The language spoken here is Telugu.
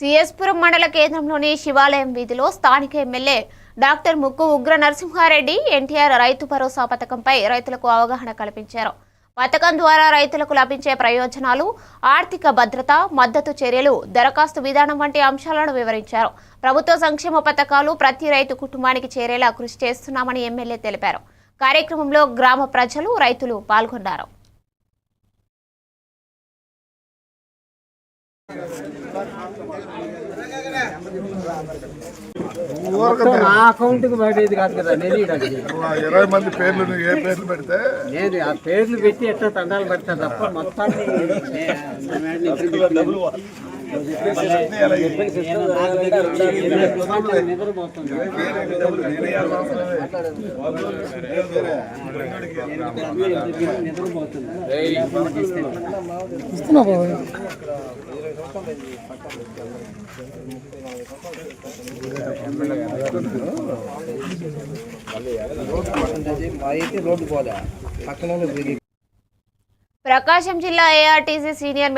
సిఎస్పురం మండల కేంద్రంలోని శివాలయం వీధిలో స్థానిక ఎమ్మెల్యే డాక్టర్ ముక్కు ఉగ్ర నరసింహారెడ్డి ఎన్టీఆర్ రైతు భరోసా పథకంపై రైతులకు అవగాహన కల్పించారు. పథకం ద్వారా రైతులకు లభించే ప్రయోజనాలు ఆర్థిక భద్రత మద్దతు చర్యలు దరఖాస్తు విధానం వంటి అంశాలను వివరించారు. ప్రభుత్వ సంక్షేమ పథకాలు ప్రతి రైతు కుటుంబానికి చేరేలా కృషి చేస్తున్నామని ఎమ్మెల్యే తెలిపారు. కార్యక్రమంలో గ్రామ ప్రజలు రైతులు పాల్గొన్నారు. నా అకౌంట్కి పడేది కాదు కదా నేను ఇరవై మంది పేర్లు ఏ పేర్లు పెడితే నేను ఆ పేర్లు పెట్టి ఎట్లా తండాలు పెడతా తప్ప మొత్తాన్ని. నిద్రపోతుంది. ప్రకాశం జిల్లా ఏఆర్టీసీ సీనియర్